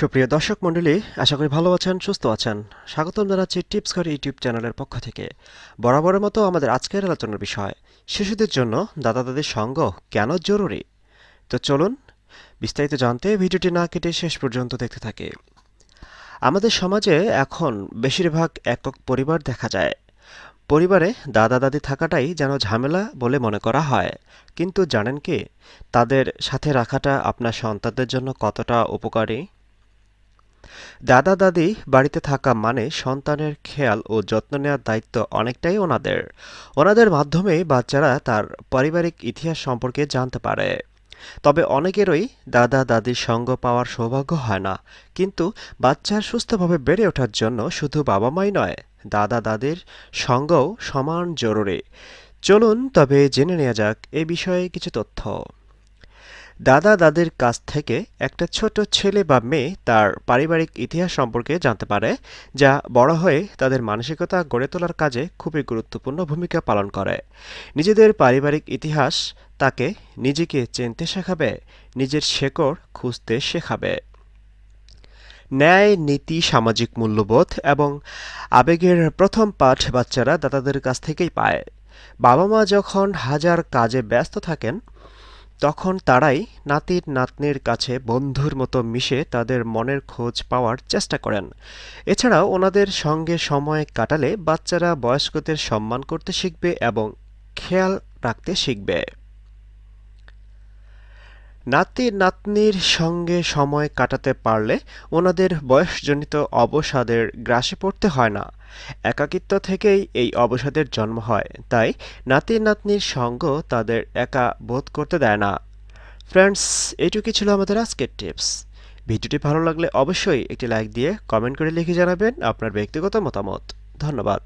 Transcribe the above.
সুপ্রিয় দর্শক মণ্ডলী, আশা করি ভালো আছেন, সুস্থ আছেন। স্বাগতম জানাচ্ছি টিপস করে ইউটিউব চ্যানেলের পক্ষ থেকে। বরাবরের মতো আমাদের আজকের আলোচনার বিষয়, শিশুদের জন্য দাদা দাদির সঙ্গ কেন জরুরি? তো চলুন, বিস্তারিত জানতে ভিডিওটি না কেটে শেষ পর্যন্ত দেখতে থাকি। আমাদের সমাজে এখন বেশিরভাগ একক পরিবার দেখা যায়। পরিবারে দাদা দাদি থাকাটাই যেন ঝামেলা বলে মনে করা হয়। কিন্তু জানেন কি, তাদের সাথে রাখাটা আপনার সন্তানদের জন্য কতটা উপকারী? দাদা দাদি বাড়িতে থাকা মানে সন্তানের খেয়াল ও যত্ন নেওয়ার দায়িত্ব অনেকটাই ওনাদের। ওনাদের মাধ্যমে বাচ্চারা তার পারিবারিক ইতিহাস সম্পর্কে জানতে পারে। তবে অনেকেরই দাদা দাদির সঙ্গ পাওয়ার সৌভাগ্য হয় না। কিন্তু বাচ্চার সুস্থভাবে বেড়ে ওঠার জন্য শুধু বাবা মাই নয়, দাদা দাদির সঙ্গও সমান জরুরি। চলুন তবে জেনে নেওয়া যাক এ বিষয়ে কিছু তথ্য। দাদা দাদির কাছ থেকে একটা ছোট ছেলে বা মেয়ে তার পারিবারিক ইতিহাস সম্পর্কে জানতে পারে, যা বড় হয়ে তাদের মানসিকতা গড়ে তোলার কাজে খুবই গুরুত্বপূর্ণ ভূমিকা পালন করে। নিজেদের পারিবারিক ইতিহাস তাকে নিজেকে চিনতে শেখাবে, নিজের শেকড় খুঁজতে শেখাবে। ন্যায়, নীতি, সামাজিক মূল্যবোধ এবং আবেগের প্রথম পাঠ বাচ্চারা দাদাদের কাছ থেকেই পায়। বাবা মা যখন হাজার কাজে ব্যস্ত থাকেন তখন তারাই নাতির নাতনির কাছে বন্ধুর মতো মিশে তাদের মনের খোঁজ পাওয়ার চেষ্টা করেন। এছাড়াও ওনাদের সঙ্গে সময় কাটালে বাচ্চারা বয়স্কদের সম্মান করতে শিখবে এবং খেয়াল রাখতে শিখবে। নাতি নাতনির সঙ্গে সময় কাটাতে পারলে ওনাদের বয়সজনিত অবসাদের গ্রাসে পড়তে হয় না। একাকিত্ব থেকেই এই অবসাদের জন্ম হয়, তাই নাতি নাতনির সঙ্গ তাদের একা বোধ করতে দেয় না। ফ্রেন্ডস, এইটুকুই ছিল আমাদের আজকের টিপস। ভিডিওটি ভালো লাগলে অবশ্যই একটি লাইক দিয়ে কমেন্ট করে লিখে জানাবেন আপনার ব্যক্তিগত মতামত। ধন্যবাদ।